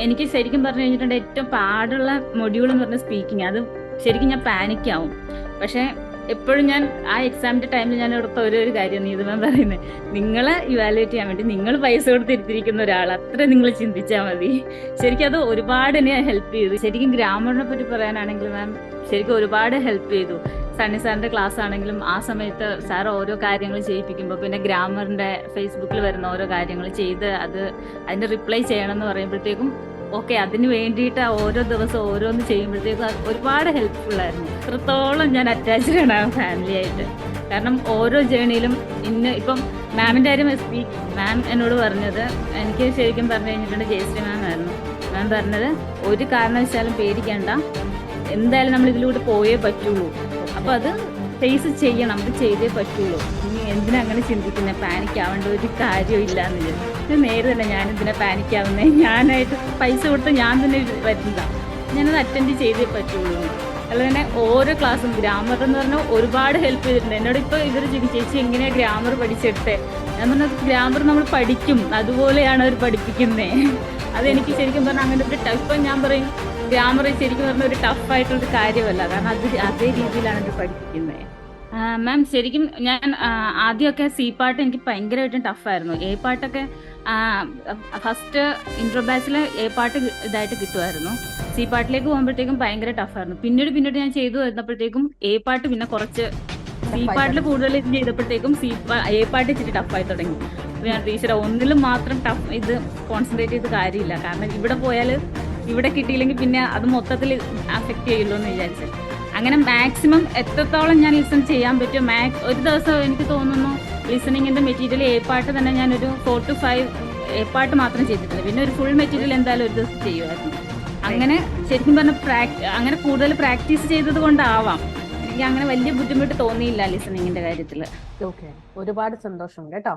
എനിക്ക് ശരിക്കും പറഞ്ഞു കഴിഞ്ഞിട്ടുണ്ട് ഏറ്റവും പാടുള്ള മൊഡ്യൂൾ എന്ന് പറഞ്ഞ സ്പീക്കിംഗ് അത് ശരിക്കും ഞാൻ പാനിക് ആവും. പക്ഷെ എപ്പോഴും ഞാൻ ആ എക്സാമിന്റെ ടൈമിൽ ഞാൻ എടുത്ത ഓരോ ഒരു കാര്യം നീ ഞാൻ പറയുന്നത് നിങ്ങളെ ഇവാലുവേറ്റ് ചെയ്യാൻ വേണ്ടി നിങ്ങൾ പൈസ കൊടുത്തിരുത്തിരിക്കുന്ന ഒരാൾ അത്ര നിങ്ങൾ ചിന്തിച്ചാൽ മതി. ശരിക്കും അത് ഒരുപാട് എന്നെ ഹെൽപ്പ് ചെയ്തു. ശരിക്കും ഗ്രാമറിനെ പറ്റി പറയാനാണെങ്കിൽ മാം ശരിക്കും ഒരുപാട് ഹെൽപ്പ് ചെയ്തു. സണ്ണി സാറിന്റെ ക്ലാസ് ആണെങ്കിലും ആ സമയത്ത് സാർ ഓരോ കാര്യങ്ങൾ ചെയ്യിപ്പിക്കുമ്പോൾ പിന്നെ ഗ്രാമറിന്റെ ഫേസ്ബുക്കിൽ വരുന്ന ഓരോ കാര്യങ്ങൾ ചെയ്ത് അത് അതിന്റെ റിപ്ലൈ ചെയ്യണം എന്ന് പറയുമ്പോഴത്തേക്കും ഓക്കെ അതിന് വേണ്ടിയിട്ട് ഓരോ ദിവസം ഓരോന്ന് ചെയ്യുമ്പോഴത്തേക്കും ഒരുപാട് ഹെൽപ്ഫുൾ ആയിരുന്നു. എത്രത്തോളം ഞാൻ അറ്റാച്ച്ഡ് ആണ് ആ ഫാമിലി ആയിട്ട്. കാരണം ഓരോ ജേണിയിലും ഇന്ന് ഇപ്പം മാമിന്റെ കാര്യം സ്പീക്ക് മാം എന്നോട് പറഞ്ഞത് എനിക്ക് ശരിക്കും പറഞ്ഞു കഴിഞ്ഞിട്ടുണ്ട് ജയശ്രീ മാം ആയിരുന്നു. മാം പറഞ്ഞത് ഒരു കാരണവശാലും പേടിക്കേണ്ട. എന്തായാലും നമ്മൾ ഇതിലൂടെ പോയേ പറ്റുള്ളൂ. അപ്പോൾ അത് ഫേസ് ചെയ്യണം അത് ചെയ്തേ പറ്റുള്ളൂ. ഇനി എന്തിനാ അങ്ങനെ ചിന്തിക്കുന്നത് പാനിക് ആവേണ്ട ഒരു കാര്യമില്ല എന്ന് ഇത് നേരെ തന്നെ ഞാൻ എന്തിനാ പാനിക് ആവുന്നത് ഞാനായിട്ട് പൈസ കൊടുത്ത് ഞാൻ തന്നെ വരുന്നതാണ് ഞാനത് അറ്റൻഡ് ചെയ്തേ പറ്റുള്ളൂ. അതുപോലെ തന്നെ ഓരോ ക്ലാസ്സും ഗ്രാമർ എന്ന് പറഞ്ഞാൽ ഒരുപാട് ഹെൽപ്പ് ചെയ്തിട്ടുണ്ട്. എന്നോട് ഇപ്പോൾ ഇവർ ചോദിക്കും ചേച്ചി എങ്ങനെയാണ് ഗ്രാമർ പഠിച്ചെടുത്തേ? ഞാൻ പറഞ്ഞത് ഗ്രാമർ നമ്മൾ പഠിക്കും. അതുപോലെയാണ് അവർ പഠിപ്പിക്കുന്നത് അതെനിക്ക് ശരിക്കും പറഞ്ഞാൽ അങ്ങനെ ഒരു ടഫ്. ഇപ്പം ഞാൻ പറയും ഗ്രാമർ ശരിക്കും പറഞ്ഞ ഒരു ടഫ് ആയിട്ടുള്ള കാര്യമല്ല. കാരണം അത് അതേ രീതിയിലാണ് ഇത് പഠിപ്പിക്കുന്നത് മാം ശരിക്കും ഞാൻ ആദ്യമൊക്കെ സി പാട്ട് എനിക്ക് ഭയങ്കരമായിട്ടും ടഫായിരുന്നു എ പാട്ടൊക്കെ ഫസ്റ്റ് ഇൻട്രോ ബാച്ചിൽ എ പാട്ട് ഇതായിട്ട് കിട്ടുമായിരുന്നു. സി പാട്ടിലേക്ക് പോകുമ്പോഴത്തേക്കും ഭയങ്കര ടഫായിരുന്നു പിന്നീട് പിന്നീട് ഞാൻ ചെയ്തു വരുന്നപ്പോഴത്തേക്കും എ പാട്ട് പിന്നെ കുറച്ച് സി പാട്ടിൽ കൂടുതൽ ഇത് ചെയ്തപ്പോഴത്തേക്കും സി എ പാട്ട് ഇച്ചിരി ടഫായി തുടങ്ങി. ഞാൻ ടീച്ചറെ ഒന്നിലും മാത്രം ടഫ് ഇത് കോൺസെൻട്രേറ്റ് ചെയ്ത് കാര്യമില്ല. കാരണം ഇവിടെ പോയാൽ ഇവിടെ കിട്ടിയില്ലെങ്കിൽ പിന്നെ അത് മൊത്തത്തിൽ അഫക്റ്റ് ചെയ്യുള്ളൂ എന്ന് വിചാരിച്ചു. അങ്ങനെ മാക്സിമം എത്രത്തോളം ഞാൻ ലിസൺ ചെയ്യാൻ പറ്റും? മാക് ഒരു ദിവസം എനിക്ക് തോന്നുന്നു ലിസണിങ്ങിന്റെ മെറ്റീരിയൽ എ പാട്ട് തന്നെ ഞാനൊരു ഫോർ ടു ഫൈവ് എ പാട്ട് മാത്രം ചെയ്തിട്ടുണ്ട്. പിന്നെ ഒരു ഫുൾ മെറ്റീരിയൽ എന്തായാലും ഒരു ദിവസം ചെയ്യുമായിരുന്നു. അങ്ങനെ ശരിക്കും പറഞ്ഞ പ്രാക്ടി അങ്ങനെ കൂടുതൽ പ്രാക്ടീസ് ചെയ്തത് കൊണ്ടാവാം. എനിക്ക് അങ്ങനെ വലിയ ബുദ്ധിമുട്ട് തോന്നിയില്ല ലിസണിങ്ങിന്റെ കാര്യത്തിൽ ഓക്കെ ഒരുപാട് സന്തോഷം കേട്ടോ.